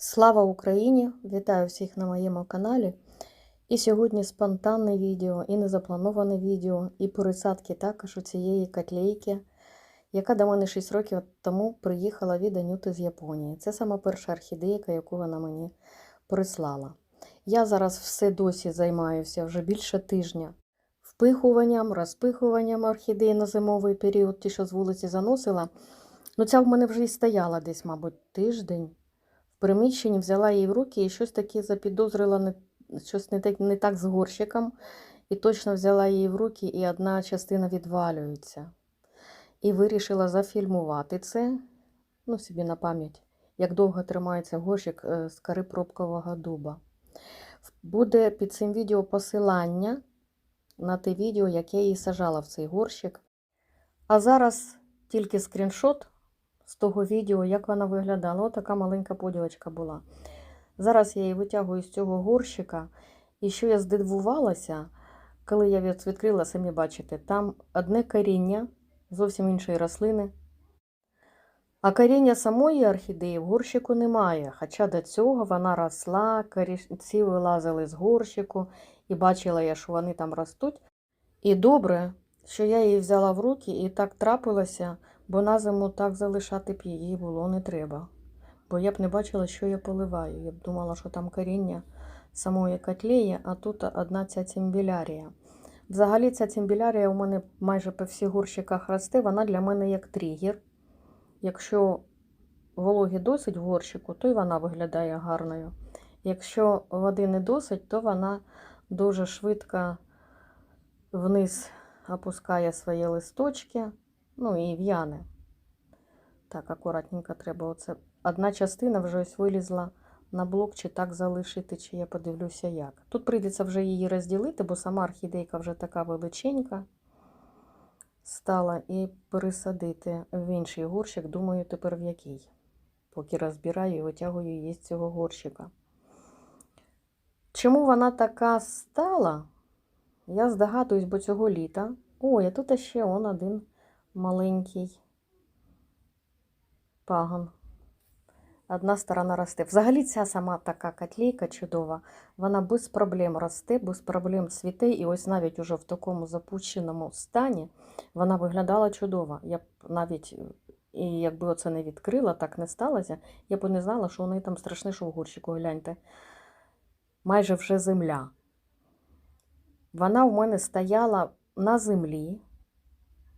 Слава Україні! Вітаю всіх на моєму каналі. І сьогодні спонтанне відео, і незаплановане відео, і пересадки також у цієї котлейки, яка до мене 6 років тому приїхала від Анюти з Японії. Це сама перша орхідейка, яку вона мені прислала. Я зараз все досі займаюся вже більше тижня впихуванням, розпихуванням орхідей на зимовий період, ті, що з вулиці заносила. Ну, ця в мене вже і стояла десь, мабуть, тиждень приміщенні, взяла її в руки і щось таке запідозрила, не, щось не так, не так з горщиком. І точно взяла її в руки, і одна частина відвалюється. І вирішила зафільмувати це, ну, собі на пам'ять, як довго тримається горщик е, з кори пробкового дуба. Буде під цим відео посилання на те відео, яке я її сажала в цей горщик. А зараз тільки скріншот з того відео, як вона виглядала. Ось така маленька поділочка була. Зараз я її витягую з цього горщика. І що я здивувалася, коли я від- відкрила, самі бачите, там одне коріння зовсім іншої рослини. А коріння самої орхідеї в горщику немає. Хоча до цього вона росла, корінці вилазили з горщику, і бачила я, що вони там ростуть. І добре, що я її взяла в руки і так трапилося, бо на зиму так залишати б її було не треба. Бо я б не бачила, що я поливаю. Я б думала, що там коріння самої котлеї, а тут одна ця цимбілярія. Взагалі, ця цимбілярія у мене майже по всіх горщиках росте, вона для мене як тригер. Якщо вологи досить в горщику, то й вона виглядає гарною. Якщо води не досить, то вона дуже швидко вниз опускає свої листочки, ну і в'яне. Так, акуратненько треба. Оце одна частина вже ось вилізла на блок, чи так залишити, чи я подивлюся як. Тут прийдеться вже її розділити, бо сама орхідейка вже така величенька стала, і пересадити в інший горщик, думаю, тепер в який. Поки розбираю і витягую її з цього горщика. Чому вона така стала? Я здогадуюсь, бо цього літа. Ой, а тут ще один маленький пагон. Одна сторона росте. Взагалі ця сама така котлейка чудова, вона без проблем росте, без проблем цвіте. І ось навіть уже в такому запущеному стані вона виглядала чудово. Я б навіть, і якби оце не відкрила, так не сталося, я б не знала, що у неї там страшне, що в горщику, гляньте. Майже вже земля. Вона в мене стояла на землі,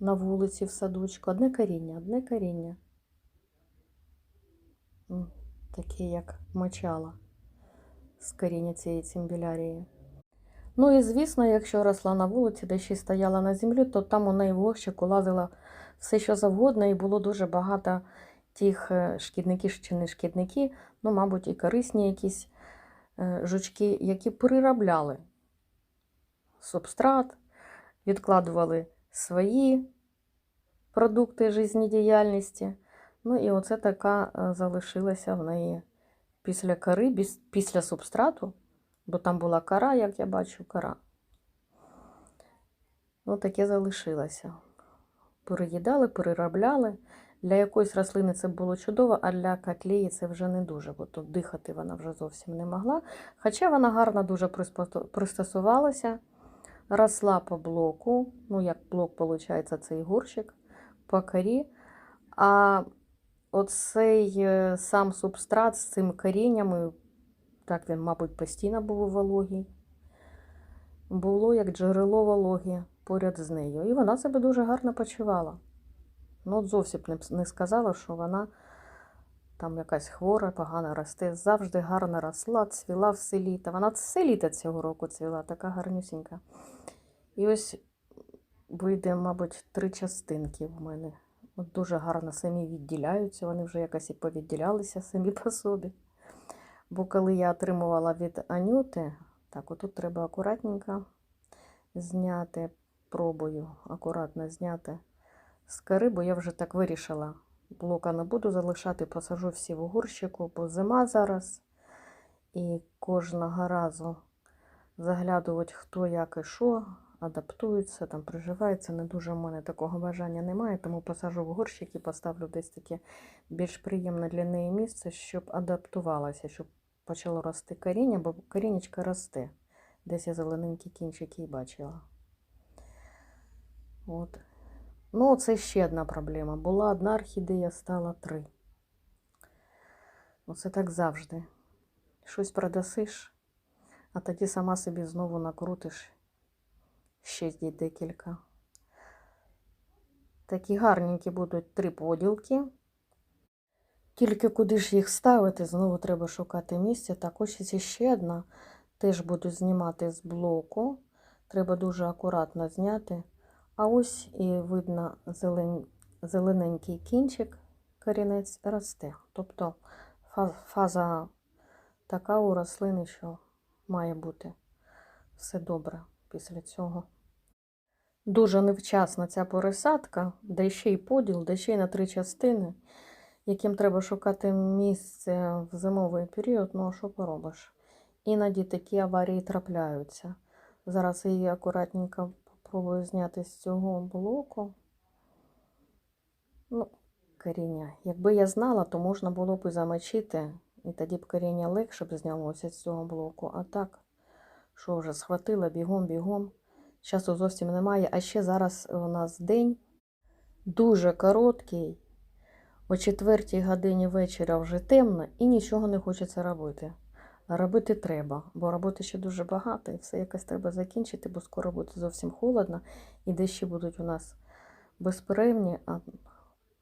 на вулиці в садочку. Одне коріння, одне коріння. Таке, як мочала з коріння цієї цимбілярії. Ну і звісно, якщо росла на вулиці, де ще стояла на землі, то там у неї в горщику лазило все, що завгодно, і було дуже багато тих е, шкідників чи не шкідники, ну, мабуть, і корисні якісь е, жучки, які переробляли субстрат, відкладували свої продукти життєдіяльності. Ну і оце така залишилася в неї після кори, після субстрату, бо там була кора, як я бачу, кора. Ну, таке залишилося. Переїдали, переробляли. Для якоїсь рослини це було чудово, а для котлеї це вже не дуже, бо тут дихати вона вже зовсім не могла. Хоча вона гарно дуже пристосувалася, росла по блоку, ну як блок, виходить, цей горщик, по корі. А оцей е, сам субстрат з цим коріннями, так він, мабуть, постійно був у вологій, було як джерело вологи поряд з нею. І вона себе дуже гарно почувала. Ну, от зовсім не сказала, що вона там якась хвора, погано росте. Завжди гарно росла, цвіла все літо. Вона все літо цього року цвіла, така гарнюсінька. І ось вийде, мабуть, три частинки в мене. От дуже гарно самі відділяються, вони вже якось і повідділялися самі по собі. Бо коли я отримувала від Анюти, так, отут треба акуратненько зняти, пробую акуратно зняти з кори, бо я вже так вирішила. Блока не буду залишати, посажу всі в горщику, бо зима зараз. І кожного разу заглядувати, хто як і що, адаптуються, там приживаються. Не дуже в мене такого бажання немає, тому посажу в горщик і поставлю десь таке більш приємне для неї місце, щоб адаптувалася, щоб почало рости коріння, бо корінечка росте. Десь я зелененькі кінчики і бачила. От. Ну, це ще одна проблема. Була одна орхідея, стала три. Оце так завжди. Щось продасиш, а тоді сама собі знову накрутиш ще декілька. Такі гарненькі будуть три поділки. Тільки куди ж їх ставити, знову треба шукати місце. Так, ось ще одна. Теж буду знімати з блоку. Треба дуже акуратно зняти. А ось і видно зелен... зелененький кінчик, корінець росте. Тобто фаза така у рослини, що має бути все добре після цього. Дуже невчасна ця пересадка, де ще й поділ, де ще й на три частини, яким треба шукати місце в зимовий період, ну а що поробиш? Іноді такі аварії трапляються. Зараз її акуратненько попробую зняти з цього блоку. Ну, коріння. Якби я знала, то можна було б і замочити, і тоді б коріння легше б знялося з цього блоку. А так, що вже схватила бігом, бігом. Часу зовсім немає. А ще зараз у нас день дуже короткий. О четвертій годині вечора вже темно і нічого не хочеться робити. Робити треба, бо роботи ще дуже багато, і все якось треба закінчити, бо скоро буде зовсім холодно, і дощі будуть у нас безперервні, а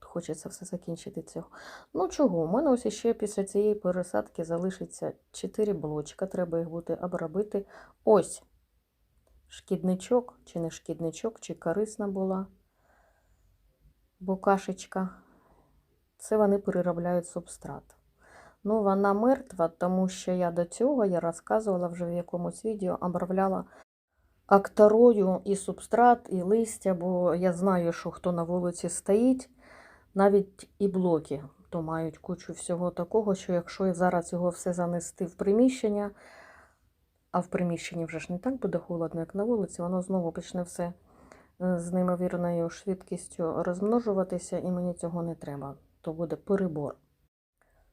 хочеться все закінчити цього. Ну чого, у мене ось ще після цієї пересадки залишиться 4 блочка, треба їх буде обробити. Ось шкідничок, чи не шкідничок, чи корисна була букашечка. Це вони переробляють субстрат. Ну, вона мертва, тому що я до цього я розказувала вже в якомусь відео, обробляла акторою і субстрат, і листя, бо я знаю, що хто на вулиці стоїть, навіть і блоки, то мають кучу всього такого, що якщо зараз його все занести в приміщення, а в приміщенні вже ж не так буде холодно, як на вулиці, воно знову почне все е, з неймовірною швидкістю розмножуватися, і мені цього не треба. То буде перебор.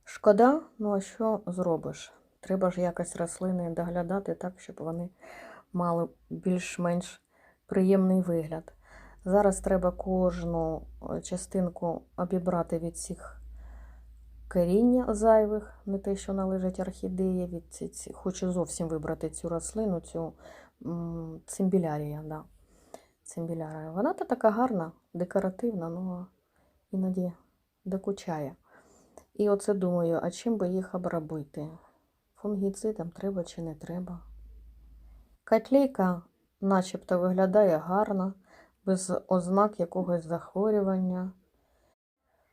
Шкода, ну а що зробиш? Треба ж якось рослини доглядати так, щоб вони мали більш-менш приємний вигляд. Зараз треба кожну е, частинку обібрати від всіх коріння зайвих, не те, що належить орхідеї, від ці, хочу зовсім вибрати цю рослину, цю цимбілярія. Да. Цимбілярія. Вона то така гарна, декоративна, але іноді докучає. І оце думаю, а чим би їх обробити? Фунгіцидом треба чи не треба? Котлейка начебто виглядає гарно, без ознак якогось захворювання.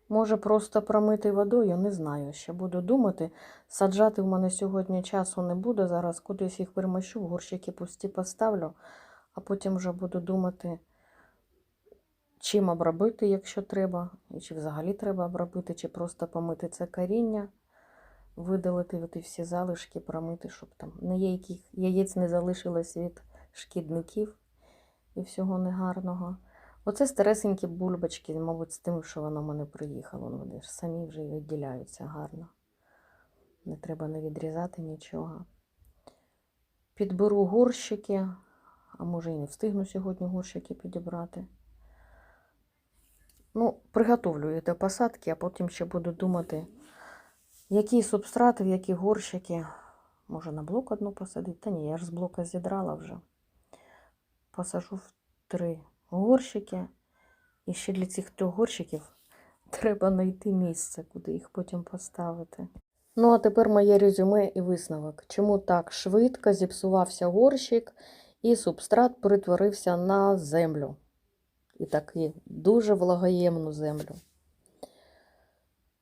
Може, просто промити водою, не знаю. Ще буду думати. Саджати в мене сьогодні часу не буде. Зараз кудись їх перемощу, в горщики пусті поставлю, а потім вже буду думати, чим обробити, якщо треба, і чи взагалі треба обробити, чи просто помити це коріння, видалити от і всі залишки, промити, щоб там ніяких яєць не залишилось від шкідників і всього негарного. Оце старесенькі бульбочки, мабуть, з тим, що воно в мене приїхало. Ну, Вони ж самі вже відділяються гарно. Не треба не відрізати нічого. Підберу горщики, а може і не встигну сьогодні горщики підібрати. Ну, приготовлю до посадки, а потім ще буду думати, які субстрати, в які горщики. Може на блок одну посадити? Та ні, я ж з блока зідрала вже. Посажу в три горщики. І ще для цих трьох горщиків треба знайти місце, куди їх потім поставити. Ну, а тепер моє резюме і висновок. Чому так швидко зіпсувався горщик і субстрат перетворився на землю? І таку дуже влагоємну землю.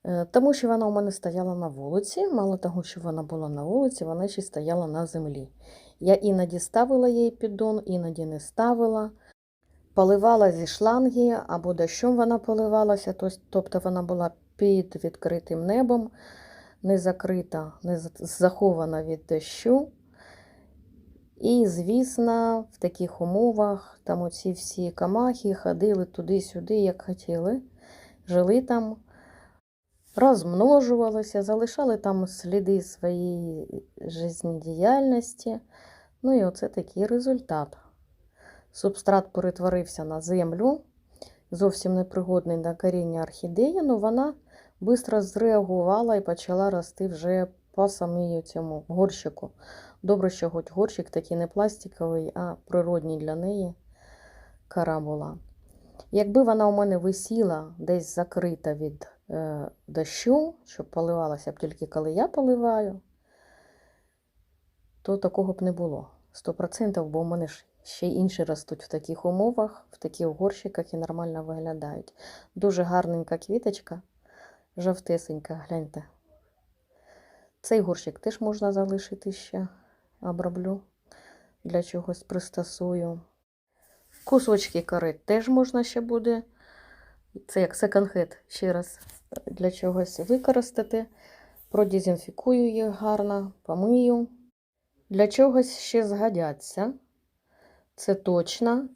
Е, Тому що вона у мене стояла на вулиці. Мало того, що вона була на вулиці, вона ще стояла на землі. Я іноді ставила їй піддон, іноді не ставила. Поливала зі шланги або дощом вона поливалася, тобто вона була під відкритим небом, не закрита, не захована від дощу. І, звісно, в таких умовах там оці всі камахи ходили туди-сюди, як хотіли, жили там, розмножувалися, залишали там сліди своєї життєдіяльності. Ну і оце такий результат. Субстрат перетворився на землю, зовсім непригодний на коріння орхідеї, але вона швидко зреагувала і почала рости вже по самій цьому горщику. Добре, що хоч горщик такий не пластиковий, а природній для неї кара була. Якби вона у мене висіла десь закрита від е, дощу, щоб поливалася б тільки коли я поливаю, то такого б не було. 100%, бо у мене ж ще інші ростуть в таких умовах, в таких горщиках і нормально виглядають. Дуже гарненька квіточка, жовтесенька, гляньте. Цей горщик теж можна залишити ще, оброблю, для чогось пристосую. Кусочки кори теж можна ще буде. Це як секонд-хед ще раз для чогось використати. Продезінфікую їх гарно, помию. Для чогось ще згодяться. Це точно.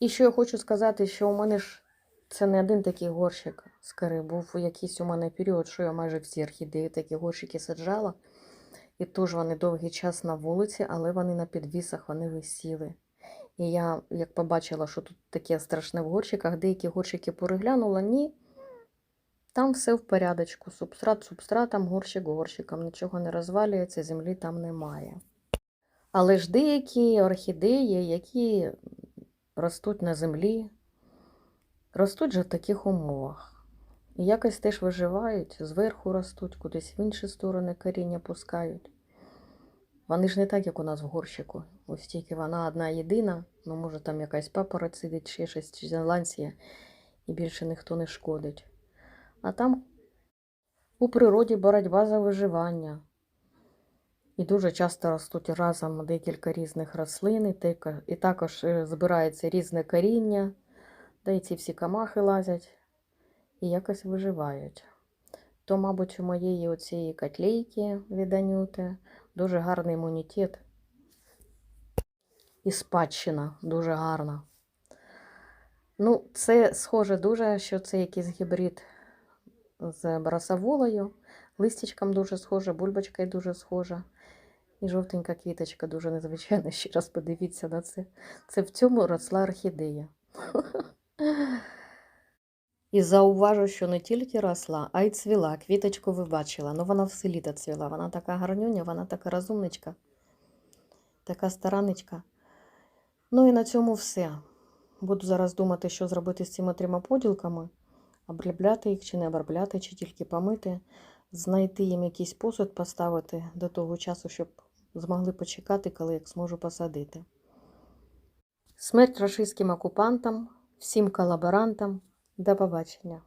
І що я хочу сказати, що у мене ж це не один такий горщик з кори. Був якийсь у мене період, що я майже всі орхідеї такі горщики саджала. І теж вони довгий час на вулиці, але вони на підвісах вони висіли. І я, як побачила, що тут таке страшне в горщиках, деякі горщики переглянула, ні. Там все в порядочку. Субстрат субстратом, горщик горщиком. Нічого не розвалюється, землі там немає. Але ж деякі орхідеї, які ростуть на землі, ростуть же в таких умовах. І якось теж виживають, зверху ростуть, кудись в інші сторони коріння пускають. Вони ж не так, як у нас в горщику. Ось тільки вона одна єдина, ну може там якась папороть сидить, ще щось чи зеландія, і більше ніхто не шкодить. А там у природі боротьба за виживання. І дуже часто ростуть разом декілька різних рослин, і також е, збирається різне коріння, та й ці всі камахи лазять і якось виживають. То, мабуть, у моєї оцієї котлейки від Анюти дуже гарний імунітет. І спадщина дуже гарна. Ну, це схоже дуже, що це якийсь гібрид з брасоволою. Листячком дуже схоже, бульбочка дуже схожа. І жовтенька квіточка дуже незвичайна. Ще раз подивіться на це. Це в цьому росла орхідея. І зауважу, що не тільки росла, а й цвіла. Квіточку ви бачила. Ну вона все літо цвіла. Вона така гарнюня, вона така розумничка, така стараничка. Ну і на цьому все. Буду зараз думати, що зробити з цими трьома поділками. Обробляти їх чи не обробляти, чи тільки помити, знайти їм якийсь посуд поставити до того часу, щоб змогли почекати, коли їх зможу посадити. Смерть рашистським окупантам, всім колаборантам. До побачення.